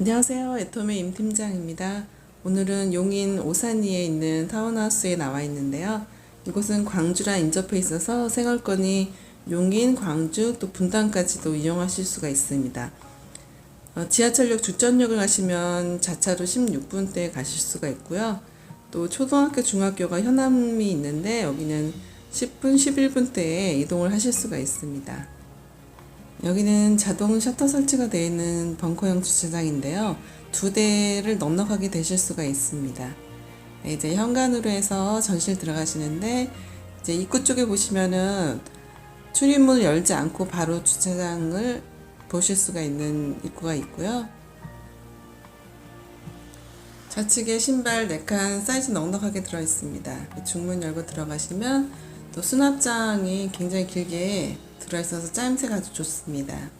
안녕하세요. 애톰의 임 팀장입니다. 오늘은 용인 오산리에 있는 타운하우스에 나와 있는데요. 이곳은 광주랑 인접해 있어서 생활권이 용인, 광주, 또 분당까지도 이용하실 수가 있습니다. 어, 지하철역 주전역을 가시면 자차로 16분대에 가실 수가 있고요. 또 초등학교, 중학교가 현암이 있는데 여기는 10분, 11분대에 이동을 하실 수가 있습니다. 여기는 자동 셔터 설치가 되어 있는 벙커형 주차장인데요. 두 대를 넉넉하게 되실 수가 있습니다. 네, 이제 현관으로 해서 전실 들어가시는데 이제 입구 쪽에 보시면은 출입문을 열지 않고 바로 주차장을 보실 수가 있는 입구가 있고요. 좌측에 신발 4칸 사이즈 넉넉하게 들어 있습니다. 중문 열고 들어가시면 또 수납장이 굉장히 길게 들어있어서 짜임새가 아주 좋습니다.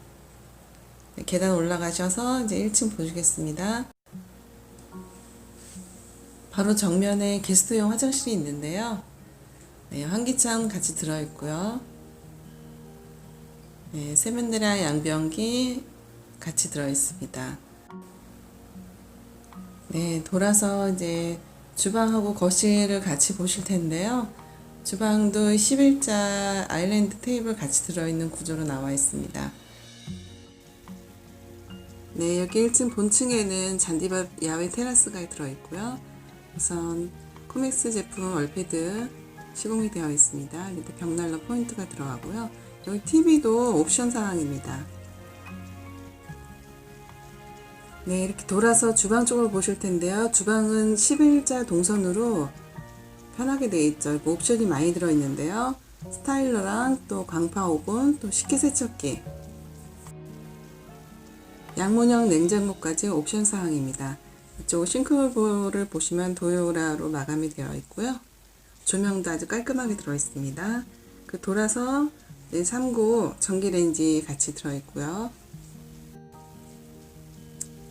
네, 계단 올라가셔서 이제 1층 보시겠습니다. 바로 정면에 게스트용 화장실이 있는데요. 네, 환기창 같이 들어있고요. 네, 세면대랑 양변기 같이 들어있습니다. 네, 돌아서 이제 주방하고 거실을 같이 보실 텐데요. 주방도 11자 아일랜드 테이블 같이 들어있는 구조로 나와 있습니다. 네, 여기 1층 본층에는 잔디밭 야외 테라스가 들어있고요. 우선 코맥스 제품 얼패드 시공이 되어 있습니다. 밑에 벽난로 포인트가 들어가고요. 여기 TV도 옵션 사항입니다. 네, 이렇게 돌아서 주방 쪽을 보실 텐데요. 주방은 11자 동선으로 편하게 되어 있죠. 뭐 옵션이 많이 들어있는데요. 스타일러랑 또 광파 오븐, 또 식기세척기, 양문형 냉장고까지 옵션 사항입니다. 이쪽 싱크볼을 보시면 도요라로 마감이 되어 있고요. 조명도 아주 깔끔하게 들어 있습니다. 그 돌아서 3구 전기레인지 같이 들어 있고요.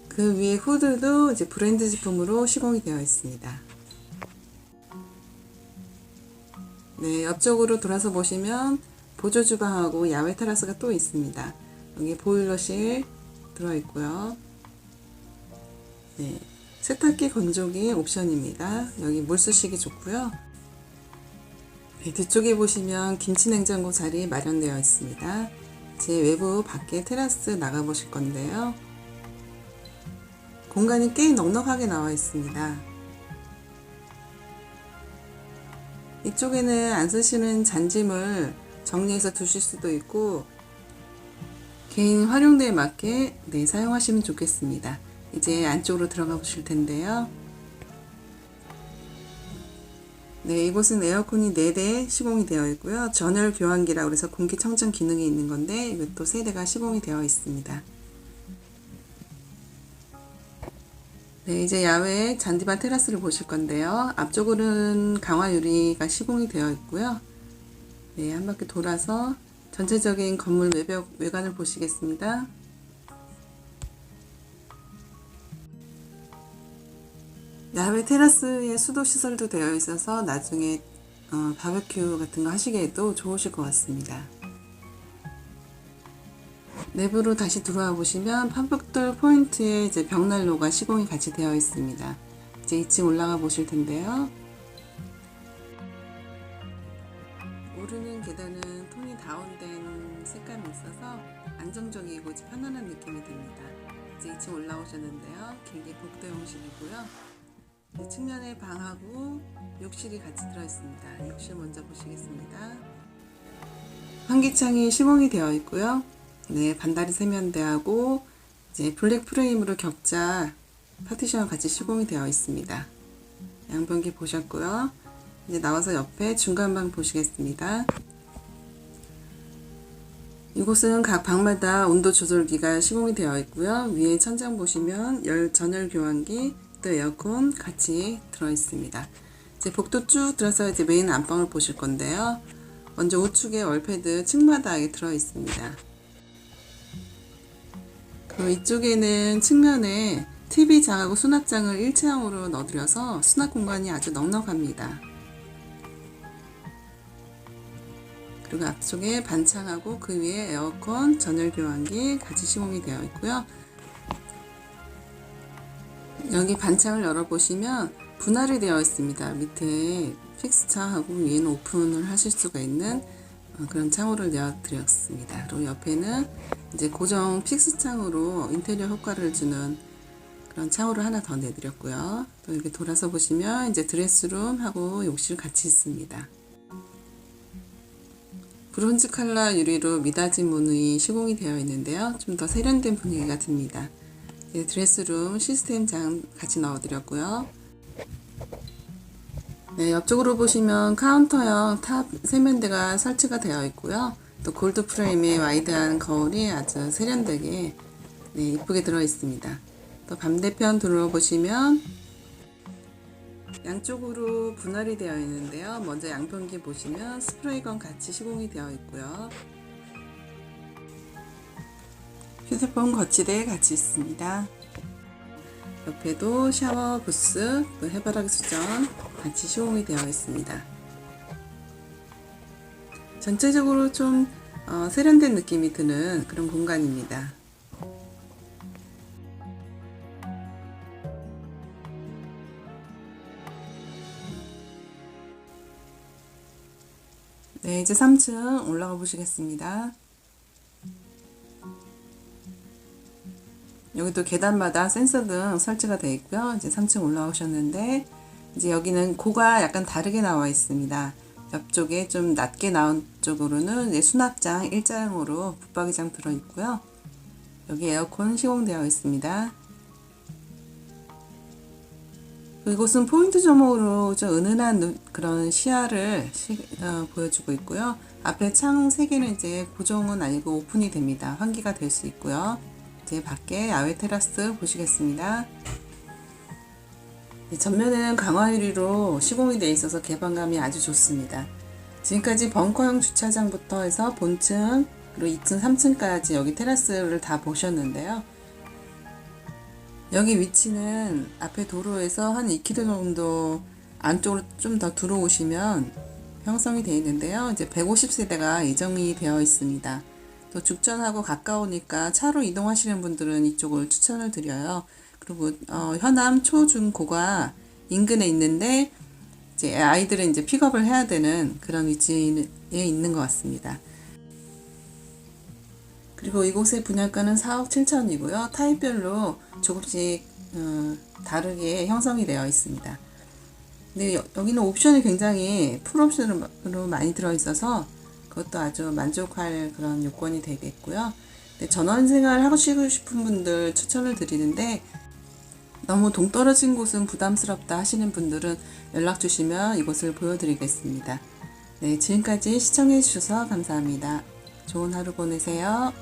그 위에 후드도 이제 브랜드 제품으로 시공이 되어 있습니다. 네, 옆쪽으로 돌아서 보시면 보조 주방하고 야외 테라스가 또 있습니다. 여기 보일러실 들어 있고요. 네, 세탁기 건조기 옵션입니다. 여기 물쑤시기 좋고요. 네, 뒤쪽에 보시면 김치 냉장고 자리 마련되어 있습니다. 제 외부 밖에 테라스 나가 보실 건데요. 공간이 꽤 넉넉하게 나와 있습니다. 이쪽에는 안 쓰시는 잔짐을 정리해서 두실 수도 있고 개인 활용도에 맞게 네, 사용하시면 좋겠습니다. 이제 안쪽으로 들어가 보실 텐데요. 네, 이곳은 에어컨이 4대 시공이 되어 있고요. 전열 교환기라고 해서 공기청정 기능이 있는 건데 이것도 3대가 시공이 되어 있습니다. 네, 이제 야외 잔디밭 테라스를 보실 건데요. 앞쪽으로는 강화 유리가 시공이 되어 있고요. 네, 한 바퀴 돌아서 전체적인 건물 외벽 외관을 보시겠습니다. 야외 테라스에 수도 시설도 되어 있어서 나중에 어, 바베큐 같은 거 하시기에도 좋으실 것 같습니다. 내부로 다시 들어와 보시면 판벽돌 포인트에 이제 벽난로가 시공이 같이 되어 있습니다. 이제 2층 올라가 보실 텐데요. 오르는 계단은 톤이 다운된 색감이 있어서 안정적이고 편안한 느낌이 듭니다. 이제 2층 올라오셨는데요. 길게 복도형식이고요. 이 측면에 방하고 욕실이 같이 들어 있습니다. 욕실 먼저 보시겠습니다. 환기창이 시공이 되어 있고요. 네, 반다리 세면대하고 이제 블랙 프레임으로 격자 파티션 같이 시공이 되어 있습니다. 양변기 보셨고요. 이제 나와서 옆에 중간방 보시겠습니다. 이곳은 각 방마다 온도 조절기가 시공이 되어 있고요. 위에 천장 보시면 열 전열 교환기 또 에어컨 같이 들어 있습니다. 이제 복도 쭉 들어서 이제 메인 안방을 보실 건데요. 먼저 우측에 월패드 층마다에 들어 있습니다. 그 이쪽에는 측면에 TV장하고 수납장을 일체형으로 넣어드려서 수납 공간이 아주 넉넉합니다. 그리고 앞쪽에 반창하고 그 위에 에어컨, 전열 교환기 같이 시공이 되어 있고요. 여기 반창을 열어보시면 분할이 되어 있습니다. 밑에 픽스처하고 위에는 오픈을 하실 수가 있는 어, 그런 창호를 내어드렸습니다. 그리고 옆에는 이제 고정 픽스 창으로 인테리어 효과를 주는 그런 창호를 하나 더 내드렸고요. 또 이렇게 돌아서 보시면 이제 드레스룸하고 욕실 같이 있습니다. 브론즈 컬러 유리로 미닫이 문이 시공이 되어 있는데요. 좀 더 세련된 분위기가 듭니다. 네, 드레스룸 시스템장 같이 넣어드렸고요. 네, 옆쪽으로 보시면 카운터형 탑 세면대가 설치가 되어 있고요. 또 골드 프레임의 와이드한 거울이 아주 세련되게 네, 이쁘게 들어 있습니다. 또 반대편 둘러보시면 양쪽으로 분할이 되어 있는데요. 먼저 양변기 보시면 스프레이건 같이 시공이 되어 있고요. 휴대폰 거치대 같이 있습니다. 옆에도 샤워 부스, 또 해바라기 수전 같이 시공이 되어 있습니다. 전체적으로 좀 어, 세련된 느낌이 드는 그런 공간입니다. 네, 이제 3층 올라가 보시겠습니다. 여기도 계단마다 센서 등 설치가 되어 있고요. 이제 3층 올라오셨는데 이제 여기는 고가 약간 다르게 나와 있습니다. 옆쪽에 좀 낮게 나온 쪽으로는 이제 수납장 일자형으로 붙박이장 들어 있고요. 여기 에어컨 시공되어 있습니다. 이곳은 포인트 조목으로 좀 은은한 눈- 그런 시야를 시- 어, 보여주고 있고요. 앞에 창 3개는 이제 고정은 아니고 오픈이 됩니다. 환기가 될 수 있고요. 이제 밖에 야외 테라스 보시겠습니다. 네, 전면에는 강화 유리로 시공이 되어 있어서 개방감이 아주 좋습니다. 지금까지 벙커형 주차장부터 해서 본층 그리고 2층, 3층까지 여기 테라스를 다 보셨는데요. 여기 위치는 앞에 도로에서 한 2km 정도 안쪽으로 좀 더 들어오시면 형성이 되어 있는데요. 이제 150세대가 예정이 되어 있습니다. 또 죽전하고 가까우니까 차로 이동하시는 분들은 이쪽을 추천을 드려요. 그리고 어, 현암 초중고가 인근에 있는데 이제 아이들은 이제 픽업을 해야 되는 그런 위치에 있는 것 같습니다. 그리고 이곳의 분양가는 4억 7천이고요. 타입별로 조금씩 어, 다르게 형성이 되어 있습니다. 근데 여, 여기는 옵션이 굉장히 풀옵션으로 많이 들어 있어서 그것도 아주 만족할 그런 요건이 되겠고요. 근데 전원 생활 하고 싶은 분들 추천을 드리는데 너무 동떨어진 곳은 부담스럽다 하시는 분들은 연락 주시면 이곳을 보여드리겠습니다. 네, 지금까지 시청해 주셔서 감사합니다. 좋은 하루 보내세요.